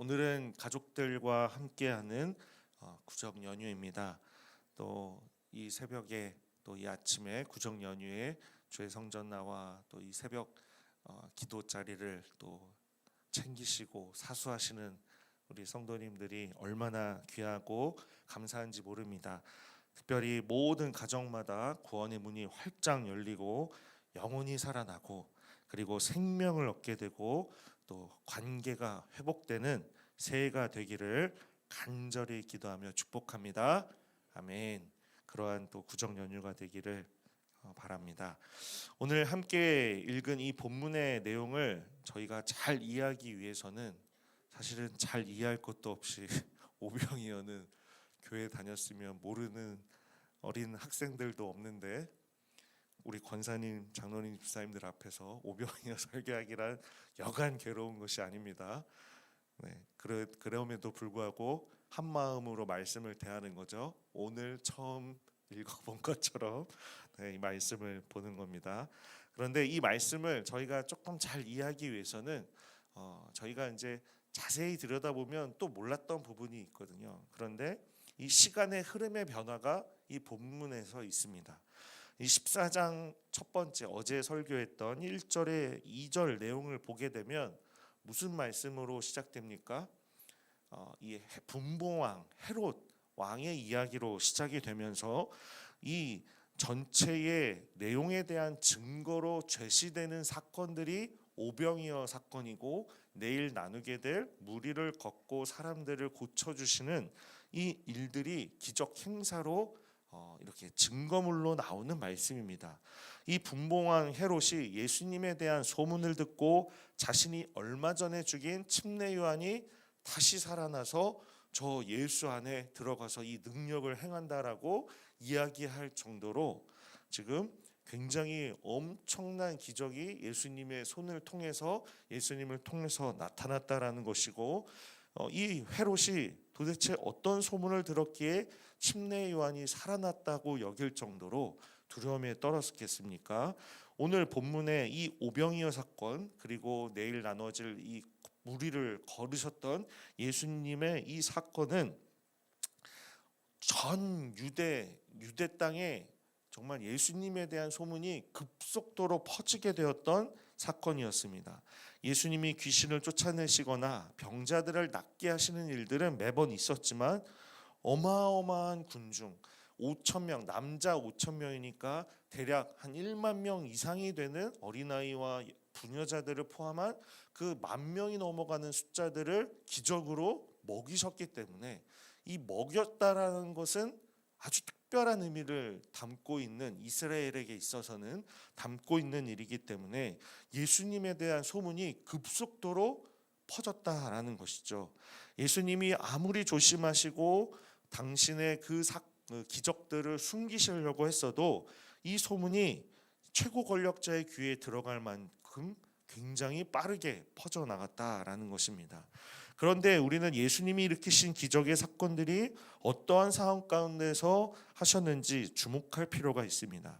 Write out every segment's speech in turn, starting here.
오늘은 가족들과 함께하는 어, 구정 연휴입니다. 또 이 새벽에 또 이 아침에 구정 연휴에 주의 성전 나와 또 이 새벽 어, 기도 자리를 또 챙기시고 사수하시는 우리 성도님들이 얼마나 귀하고 감사한지 모릅니다. 특별히 모든 가정마다 구원의 문이 활짝 열리고 영혼이 살아나고 그리고 생명을 얻게 되고 또 관계가 회복되는 새해가 되기를 간절히 기도하며 축복합니다. 아멘. 그러한 또 구정 연휴가 되기를 어, 바랍니다. 오늘 함께 읽은 이 본문의 내용을 저희가 잘 이해하기 위해서는 사실은 잘 이해할 것도 없이 오병이어는 교회 다녔으면 모르는 어린 학생들도 없는데 우리 권사님, 장로님, 집사님들 앞에서 오병이어 설교하기란 여간 괴로운 것이 아닙니다. 네, 그러, 그럼에도 불구하고 한 마음으로 말씀을 대하는 거죠. 오늘 처음 읽어본 것처럼 네, 이 말씀을 보는 겁니다. 그런데 이 말씀을 저희가 조금 잘 이해하기 위해서는 어, 저희가 이제 자세히 들여다보면 또 몰랐던 부분이 있거든요. 그런데 이 시간의 흐름의 변화가 이 본문에서 있습니다. 이 14장 첫 번째 어제 설교했던 1절의 2절 내용을 보게 되면 무슨 말씀으로 시작됩니까? 어, 이 해- 분봉왕 헤롯 왕의 이야기로 시작이 되면서 이 전체의 내용에 대한 증거로 제시되는 사건들이 오병이어 사건이고 내일 나누게 될 무리를 걷고 사람들을 고쳐주시는 이 일들이 기적 행사로 어, 이렇게 증거물로 나오는 말씀입니다. 이 분봉왕 헤롯이 예수님에 대한 소문을 듣고 자신이 얼마 전에 죽인 침례 요한이 다시 살아나서 저 예수 안에 들어가서 이 능력을 행한다라고 이야기할 정도로 지금 굉장히 엄청난 기적이 예수님의 손을 통해서 예수님을 통해서 나타났다라는 것이고 어, 이 헤롯이 도대체 어떤 소문을 들었기에 침례 요한이 살아났다고 여길 정도로 두려움에 떨었겠습니까? 오늘 본문의 이 오병이어 사건 그리고 내일 나눠질 이 무리를 걸으셨던 예수님의 이 사건은 전 유대 유대 땅에 정말 예수님에 대한 소문이 급속도로 퍼지게 되었던 사건이었습니다. 예수님이 귀신을 쫓아내시거나 병자들을 낫게 하시는 일들은 매번 있었지만 어마어마한 군중 5천 명 남자 5천 명이니까 대략 한 1만 명 이상이 되는 어린아이와 부녀자들을 포함한 그 만 명이 넘어가는 숫자들을 기적으로 먹이셨기 때문에 이 먹였다라는 것은 아주 특별한 의미를 담고 있는 이스라엘에게 있어서는 담고 있는 일이기 때문에 예수님에 대한 소문이 급속도로 퍼졌다라는 것이죠. 예수님이 아무리 조심하시고 당신의 그 사, 그 기적들을 숨기시려고 했어도 이 소문이 최고 권력자의 귀에 들어갈 만큼 굉장히 빠르게 퍼져 나갔다라는 것입니다. 그런데 우리는 예수님이 일으키신 기적의 사건들이 어떠한 상황 가운데서 하셨는지 주목할 필요가 있습니다.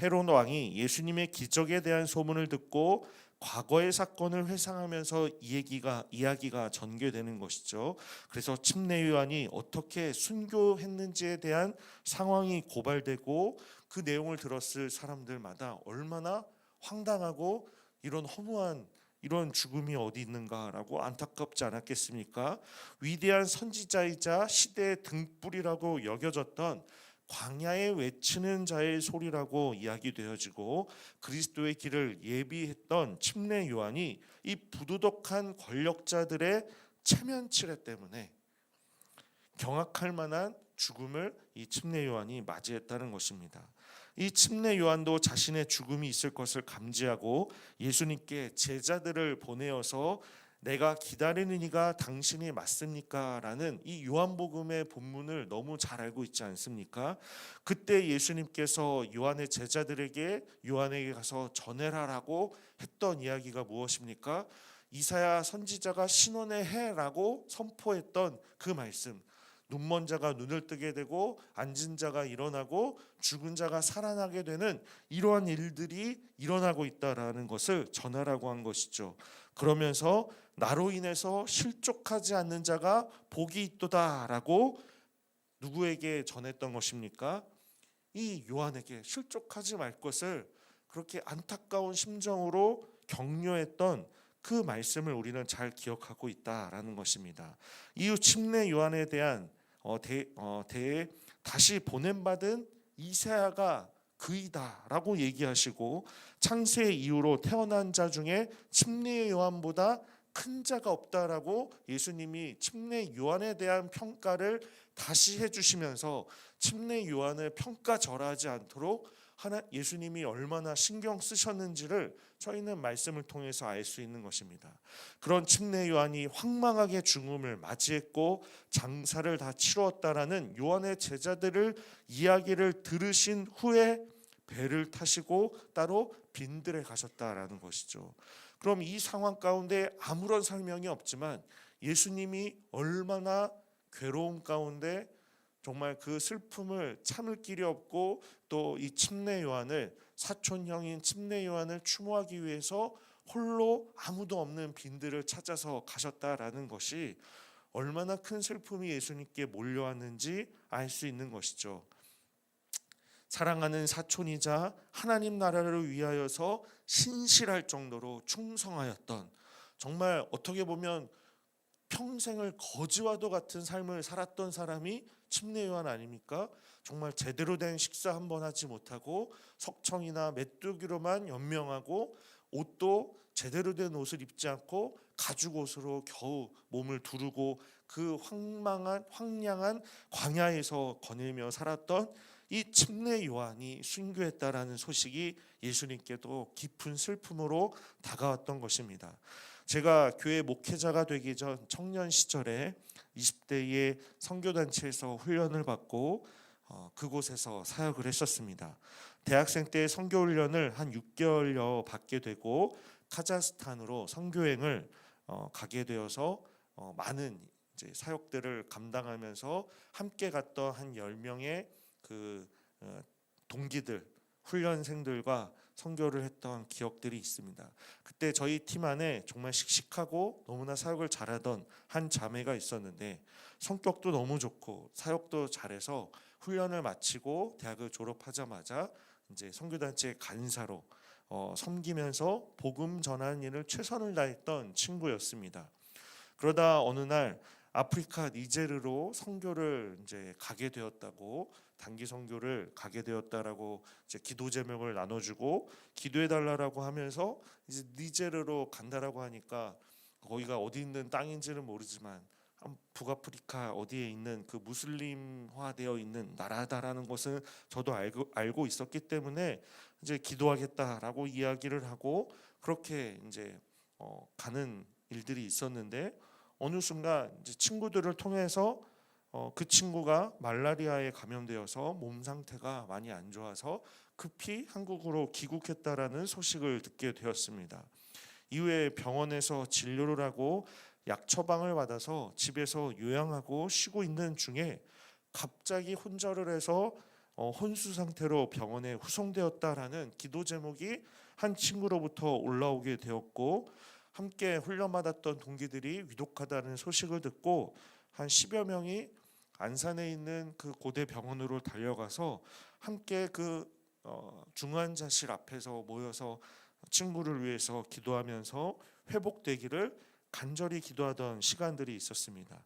헤롯 왕이 예수님의 기적에 대한 소문을 듣고 과거의 사건을 회상하면서 이 얘기가 이야기가 전개되는 것이죠. 그래서 침례 요한이 어떻게 순교했는지에 대한 상황이 고발되고 그 내용을 들었을 사람들마다 얼마나 황당하고 이런 허무한 이런 죽음이 어디 있는가라고 안타깝지 않았겠습니까? 위대한 선지자이자 시대의 등불이라고 여겨졌던 광야에 외치는 자의 소리라고 이야기되어지고 그리스도의 길을 예비했던 침례 요한이 이 부도덕한 권력자들의 체면치레 때문에 경악할 만한 죽음을 이 침례 요한이 맞이했다는 것입니다. 이 침례 요한도 자신의 죽음이 있을 것을 감지하고 예수님께 제자들을 보내어서 내가 기다리는 이가 당신이 맞습니까?라는 이 요한복음의 본문을 너무 잘 알고 있지 않습니까? 그때 예수님께서 요한의 제자들에게 요한에게 가서 전해라라고 했던 이야기가 무엇입니까? 이사야 선지자가 신원의 해라고 선포했던 그 말씀. 눈먼 자가 눈을 뜨게 되고 앉은 자가 일어나고 죽은 자가 살아나게 되는 이러한 일들이 일어나고 있다라는 것을 전하라고 한 것이죠. 그러면서 나로 인해서 실족하지 않는 자가 복이 있도다라고 누구에게 전했던 것입니까? 이 요한에게 실족하지 말 것을 그렇게 안타까운 심정으로 격려했던 그 말씀을 우리는 잘 기억하고 있다라는 것입니다. 이후 침례 요한에 대한 어, 대, 어, 대에 다시 보냄받은 이세야가 그이다라고 얘기하시고 창세 이후로 태어난 자 중에 침례 요한보다 큰 자가 없다라고 예수님이 침례 요한에 대한 평가를 다시 해주시면서 침례 요한을 평가절하지 않도록 하나 예수님이 얼마나 신경 쓰셨는지를 저희는 말씀을 통해서 알 수 있는 것입니다. 그런 침례 요한이 황망하게 죽음을 맞이했고 장사를 다 치루었다라는 요한의 제자들을 이야기를 들으신 후에 배를 타시고 따로 빈들에 가셨다라는 것이죠. 그럼 이 상황 가운데 아무런 설명이 없지만 예수님이 얼마나 괴로움 가운데 정말 그 슬픔을 참을 길이 없고 또 이 침례 요한을 사촌 형인 침례 요한을 추모하기 위해서 홀로 아무도 없는 빈들을 찾아서 가셨다라는 것이 얼마나 큰 슬픔이 예수님께 몰려왔는지 알 수 있는 것이죠. 사랑하는 사촌이자 하나님 나라를 위하여서 신실할 정도로 충성하였던 정말 어떻게 보면 평생을 거지와도 같은 삶을 살았던 사람이 침례 요한 아닙니까? 정말 제대로 된 식사 한 번 하지 못하고 석청이나 메뚜기로만 연명하고 옷도 제대로 된 옷을 입지 않고 가죽 옷으로 겨우 몸을 두르고 그 황망한 황량한 광야에서 거닐며 살았던 이 침례 요한이 순교했다라는 소식이 예수님께도 깊은 슬픔으로 다가왔던 것입니다. 제가 교회 목회자가 되기 전 청년 시절에 20대의 선교 단체에서 훈련을 받고 어, 그곳에서 사역을 했었습니다. 대학생 때 선교 훈련을 한 6개월여 받게 되고 카자흐스탄으로 선교행을 어, 가게 되어서 어, 많은 이제 사역들을 감당하면서 함께 갔던 한 10명의 그 어, 동기들 훈련생들과 선교를 했던 기억들이 있습니다. 그때 저희 팀 안에 정말 씩씩하고 너무나 사역을 잘하던 한 자매가 있었는데 성격도 너무 좋고 사역도 잘해서 훈련을 마치고 대학을 졸업하자마자 이제 선교단체 간사로 어, 섬기면서 복음 전하는 일을 최선을 다했던 친구였습니다. 그러다 어느 날 아프리카 니제르로 선교를 이제 가게 되었다고 단기 선교를 가게 되었다라고 이제 기도 제목을 나눠주고 기도해 달라라고 하면서 이제 니제르로 간다라고 하니까 거기가 어디 있는 땅인지는 모르지만 북아프리카 어디에 있는 그 무슬림화되어 있는 나라다라는 것은 저도 알고 알고 있었기 때문에 이제 기도하겠다라고 이야기를 하고 그렇게 이제 어, 가는 일들이 있었는데 어느 순간 이제 친구들을 통해서 어, 그 친구가 말라리아에 감염되어서 몸 상태가 많이 안 좋아서 급히 한국으로 귀국했다라는 소식을 듣게 되었습니다. 이후에 병원에서 진료를 하고 약 처방을 받아서 집에서 요양하고 쉬고 있는 중에 갑자기 혼절을 해서 어, 혼수 상태로 병원에 후송되었다라는 기도 제목이 한 친구로부터 올라오게 되었고 함께 훈련받았던 동기들이 위독하다는 소식을 듣고 한 10여 명이 안산에 있는 그 고대 병원으로 달려가서 함께 그 어, 중환자실 앞에서 모여서 친구를 위해서 기도하면서 회복되기를 간절히 기도하던 시간들이 있었습니다.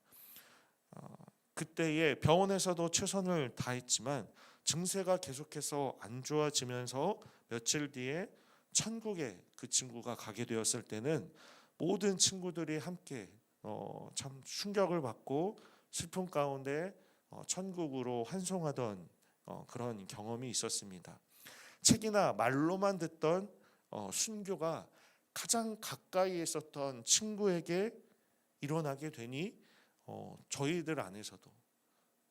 어, 그때에 병원에서도 최선을 다했지만 증세가 계속해서 안 좋아지면서 며칠 뒤에 천국에 그 친구가 가게 되었을 때는 모든 친구들이 함께 어, 참 충격을 받고 슬픔 가운데 어, 천국으로 환송하던 어, 그런 경험이 있었습니다. 책이나 말로만 듣던 어, 순교가 가장 가까이 있었던 친구에게 일어나게 되니 어, 저희들 안에서도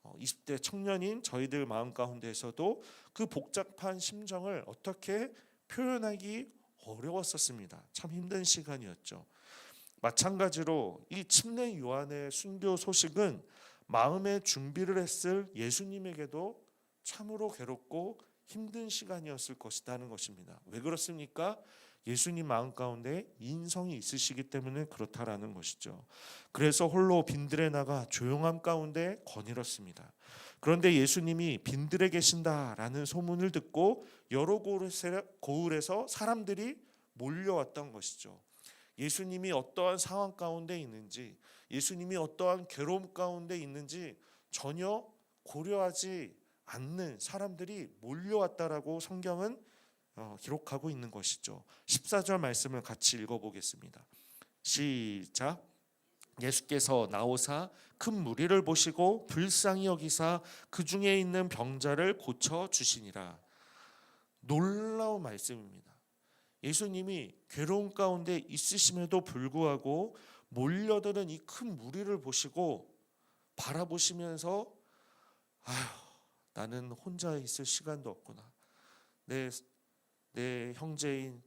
어, 20대 청년인 저희들 마음 가운데에서도 그 복잡한 심정을 어떻게 표현하기 어려웠었습니다. 참 힘든 시간이었죠. 마찬가지로 이 침례 요한의 순교 소식은 마음의 준비를 했을 예수님에게도 참으로 괴롭고 힘든 시간이었을 것이라는 것입니다. 왜 그렇습니까? 예수님 마음 가운데 인성이 있으시기 때문에 그렇다라는 것이죠. 그래서 홀로 빈들에 나가 조용함 가운데 거닐었습니다. 그런데 예수님이 빈들에 계신다라는 소문을 듣고 여러 고을에서- 사람들이 몰려왔던 것이죠. 예수님이 어떠한 상황 가운데 있는지, 예수님이 어떠한 괴로움 가운데 있는지 전혀 고려하지 않는 사람들이 몰려왔다라고 성경은 어, 기록하고 있는 것이죠. 14절 말씀을 같이 읽어보겠습니다. 시작. 예수께서 나오사 큰 무리를 보시고 불쌍히 여기사 그 중에 있는 병자를 고쳐 주시니라. 놀라운 말씀입니다. 예수님이 괴로운 가운데 있으심에도 불구하고 몰려드는 이 큰 무리를 보시고 바라보시면서 아휴 나는 혼자 있을 시간도 없구나. 내, 내 형제인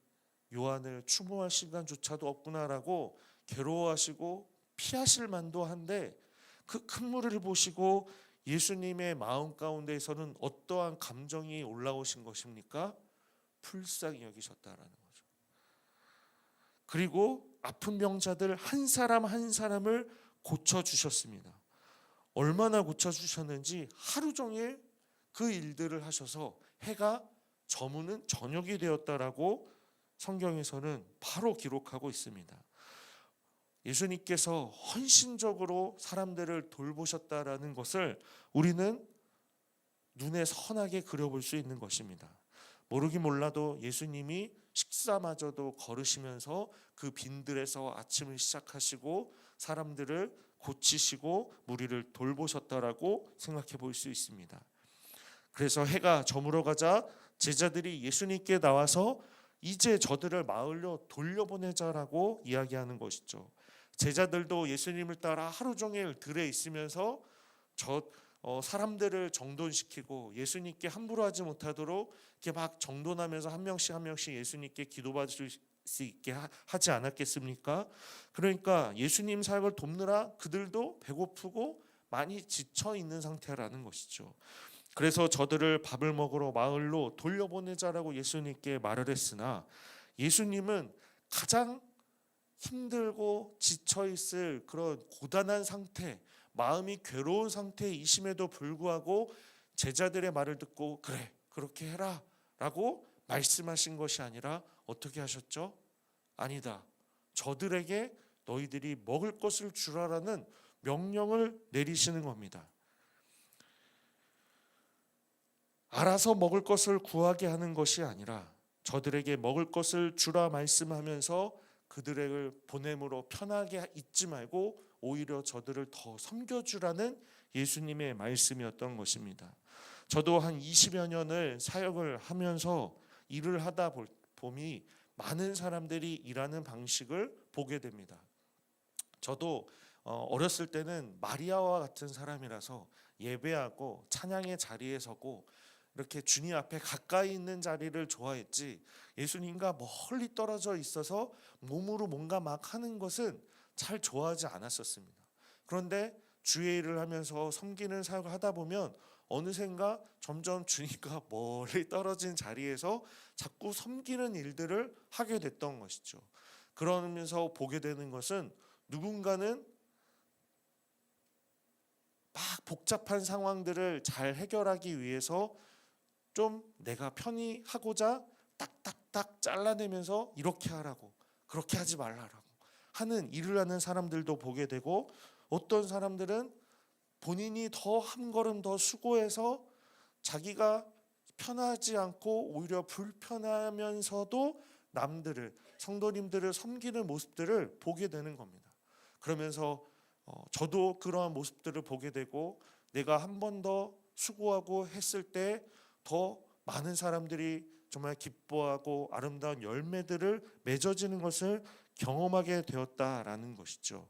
요한을 추모할 시간조차도 없구나라고 괴로워하시고 피하실 만도 한데 그 큰 무리를 보시고 예수님의 마음 가운데에서는 어떠한 감정이 올라오신 것입니까? 불쌍히 여기셨다라는. 그리고 아픈 병자들 한 사람 한 사람을 고쳐 주셨습니다. 얼마나 고쳐 주셨는지 하루 종일 그 일들을 하셔서 해가 저무는 저녁이 되었다라고 성경에서는 바로 기록하고 있습니다. 예수님께서 헌신적으로 사람들을 돌보셨다라는 것을 우리는 눈에 선하게 그려볼 수 있는 것입니다. 모르긴 몰라도 예수님이 식사마저도 걸으시면서 그 빈들에서 아침을 시작하시고 사람들을 고치시고 무리를 돌보셨다라고 생각해 볼 수 있습니다. 그래서 해가 저물어 가자 제자들이 예수님께 나와서 이제 저들을 마을로 돌려보내자라고 이야기하는 것이죠. 제자들도 예수님을 따라 하루 종일 들에 있으면서 저 어, 사람들을 정돈시키고 예수님께 함부로 하지 못하도록 이렇게 막 정돈하면서 한 명씩 한 명씩 예수님께 기도받을 수 있게 하, 하지 않았겠습니까? 그러니까 예수님 사역을 돕느라 그들도 배고프고 많이 지쳐 있는 상태라는 것이죠. 그래서 저들을 밥을 먹으러 마을로 돌려보내자라고 예수님께 말을 했으나 예수님은 가장 힘들고 지쳐 있을 그런 고단한 상태, 마음이 괴로운 상태이심에도 불구하고 제자들의 말을 듣고 그래 그렇게 해라라고 말씀하신 것이 아니라 어떻게 하셨죠? 아니다. 저들에게 너희들이 먹을 것을 주라라는 명령을 내리시는 겁니다. 알아서 먹을 것을 구하게 하는 것이 아니라 저들에게 먹을 것을 주라 말씀하면서 그들을 보냄으로 편하게 있지 말고 오히려 저들을 더 섬겨주라는 예수님의 말씀이었던 것입니다. 저도 한 20여 년을 사역을 하면서 일을 하다 볼- 보니 많은 사람들이 일하는 방식을 보게 됩니다. 저도 어, 어렸을 때는 마리아와 같은 사람이라서 예배하고 찬양의 자리에 서고 이렇게 주님 앞에 가까이 있는 자리를 좋아했지 예수님과 멀리 떨어져 있어서 몸으로 뭔가 막 하는 것은 잘 좋아하지 않았었습니다. 그런데 주의 일을 하면서 섬기는 사역을 하다 보면 어느샌가 점점 주님과 멀리 떨어진 자리에서 자꾸 섬기는 일들을 하게 됐던 것이죠. 그러면서 보게 되는 것은 누군가는 막 복잡한 상황들을 잘 해결하기 위해서 좀 내가 편히 하고자 딱딱딱 잘라내면서 이렇게 하라고 그렇게 하지 말라라고 하는 일을 하는 사람들도 보게 되고 어떤 사람들은 본인이 더 한 걸음 더 수고해서 자기가 편하지 않고 오히려 불편하면서도 남들을 성도님들을 섬기는 모습들을 보게 되는 겁니다. 그러면서 어, 저도 그러한 모습들을 보게 되고 내가 한 번 더 수고하고 했을 때 더 많은 사람들이 정말 기뻐하고 아름다운 열매들을 맺어지는 것을 경험하게 되었다라는 것이죠.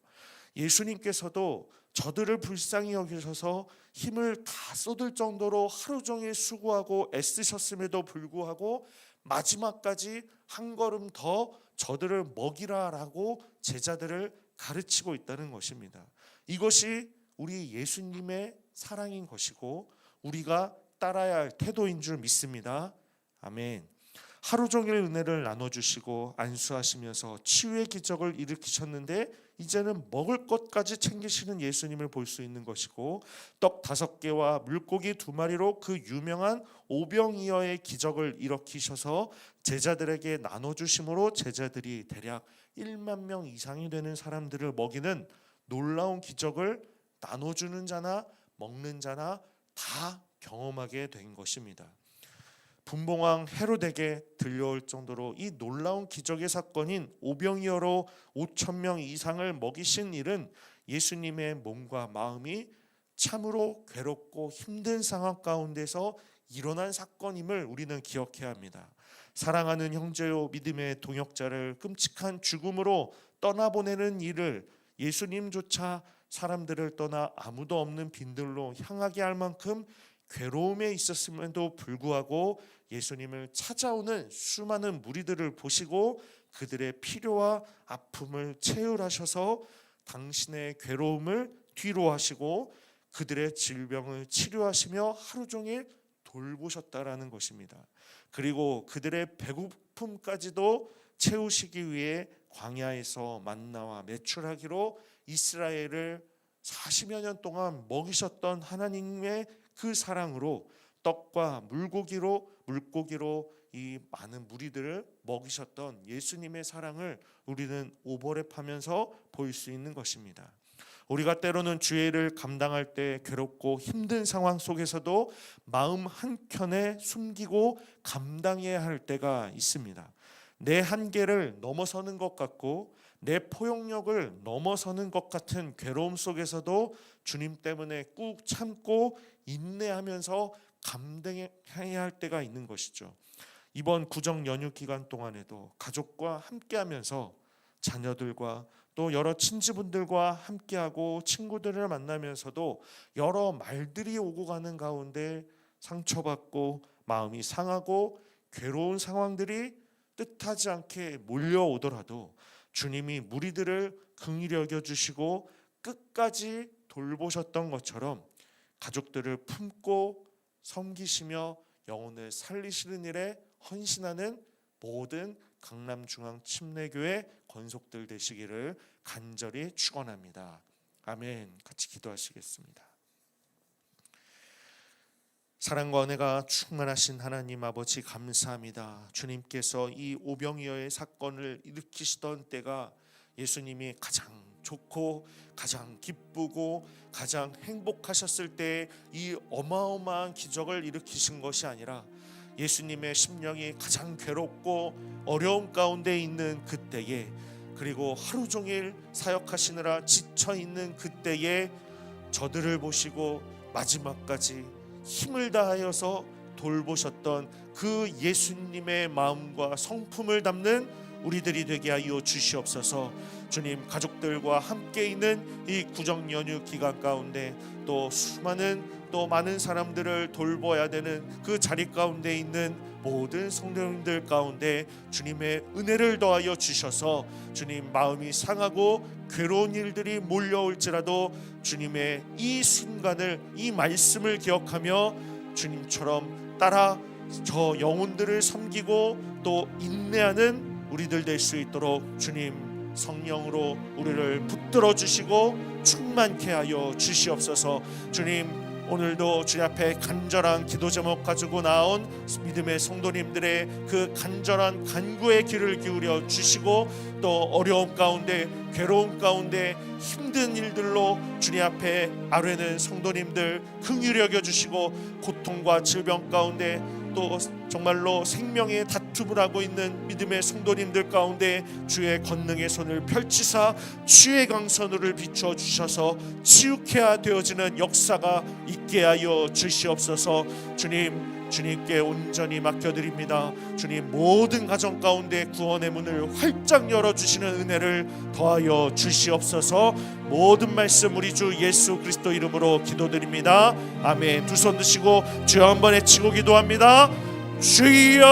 예수님께서도 저들을 불쌍히 여기셔서 힘을 다 쏟을 정도로 하루 종일 수고하고 애쓰셨음에도 불구하고 마지막까지 한 걸음 더 저들을 먹이라라고 제자들을 가르치고 있다는 것입니다. 이것이 우리 예수님의 사랑인 것이고 우리가 따라야 할 태도인 줄 믿습니다. 아멘. 하루 종일 은혜를 나눠 주시고 안수하시면서 치유의 기적을 일으키셨는데 이제는 먹을 것까지 챙기시는 예수님을 볼 수 있는 것이고 떡 다섯 개와 물고기 두 마리로 그 유명한 오병이어의 기적을 일으키셔서 제자들에게 나눠 주심으로 제자들이 대략 1만 명 이상이 되는 사람들을 먹이는 놀라운 기적을 나눠 주는 자나 먹는 자나 다 경험하게 된 것입니다. 분봉왕 헤로데게 들려올 정도로 이 놀라운 기적의 사건인 오병이어로 5천 명 이상을 먹이신 일은 예수님의 몸과 마음이 참으로 괴롭고 힘든 상황 가운데서 일어난 사건임을 우리는 기억해야 합니다. 사랑하는 형제요 믿음의 동역자를 끔찍한 죽음으로 떠나보내는 일을 예수님조차 사람들을 떠나 아무도 없는 빈들로 향하게 할 만큼 괴로움에 있었음에도 불구하고 예수님을 찾아오는 수많은 무리들을 보시고 그들의 필요와 아픔을 채울하셔서 당신의 괴로움을 뒤로 하시고 그들의 질병을 치료하시며 하루 종일 돌보셨다라는 것입니다. 그리고 그들의 배고픔까지도 채우시기 위해 광야에서 만나와 매출하기로 이스라엘을 40여 년 동안 먹이셨던 하나님의 그 사랑으로 떡과 물고기로 물고기로 이 많은 무리들을 먹이셨던 예수님의 사랑을 우리는 오버랩하면서 볼 수 있는 것입니다. 우리가 때로는 주의를 감당할 때 괴롭고 힘든 상황 속에서도 마음 한켠에 숨기고 감당해야 할 때가 있습니다. 내 한계를 넘어서는 것 같고 내 포용력을 넘어서는 것 같은 괴로움 속에서도 주님 때문에 꾹 참고 인내하면서 감당해야 할 때가 있는 것이죠. 이번 구정 연휴 기간 동안에도 가족과 함께하면서 자녀들과 또 여러 친지분들과 함께하고 친구들을 만나면서도 여러 말들이 오고 가는 가운데 상처받고 마음이 상하고 괴로운 상황들이 뜻하지 않게 몰려오더라도 주님이 무리들을 긍휼히 여겨 주시고 끝까지 돌보셨던 것처럼 가족들을 품고 섬기시며 영혼을 살리시는 일에 헌신하는 모든 강남중앙 침례교회 권속들 되시기를 간절히 축원합니다. 아멘. 같이 기도하시겠습니다. 사랑과 은혜가 충만하신 하나님 아버지 감사합니다. 주님께서 이 오병이어의 사건을 일으키시던 때가 예수님이 가장 좋고 가장 기쁘고 가장 행복하셨을 때 이 어마어마한 기적을 일으키신 것이 아니라 예수님의 심령이 가장 괴롭고 어려움 가운데 있는 그때에 그리고 하루 종일 사역하시느라 지쳐 있는 그때에 저들을 보시고 마지막까지 힘을 다하여서 돌보셨던 그 예수님의 마음과 성품을 담는 우리들이 되게 하여 주시옵소서. 주님 가족들과 함께 있는 이 구정 연휴 기간 가운데 또 수많은 또 많은 사람들을 돌보아야 되는 그 자리 가운데 있는 모든 성도님들 가운데 주님의 은혜를 더하여 주셔서 주님 마음이 상하고 괴로운 일들이 몰려올지라도 주님의 이 순간을 이 말씀을 기억하며 주님처럼 따라 저 영혼들을 섬기고 또 인내하는 우리들 될 수 있도록 주님 성령으로 우리를 붙들어 주시고 충만케 하여 주시옵소서. 주님 오늘도 주님 앞에 간절한 기도 제목 가지고 나온 믿음의 성도님들의 그 간절한 간구의 귀를 기울여 주시고 또 어려움 가운데 괴로움 가운데 힘든 일들로 주님 앞에 아뢰는 성도님들 긍휼히 여겨 주시고 고통과 질병 가운데 또 정말로 생명의 다툼을 하고 있는 믿음의 성도님들 가운데 주의 권능의 손을 펼치사 주의 강선우를 비춰 주셔서 치유케 되어지는 역사가 있게 하여 주시옵소서. 주님 주님께 온전히 맡겨드립니다. 주님 모든 가정 가운데 구원의 문을 활짝 열어주시는 은혜를 더하여 주시옵소서 모든 말씀 우리 주 예수 그리스도 이름으로 기도드립니다. 아멘 두 손 드시고 주여 한번 외치고 기도합니다. 주여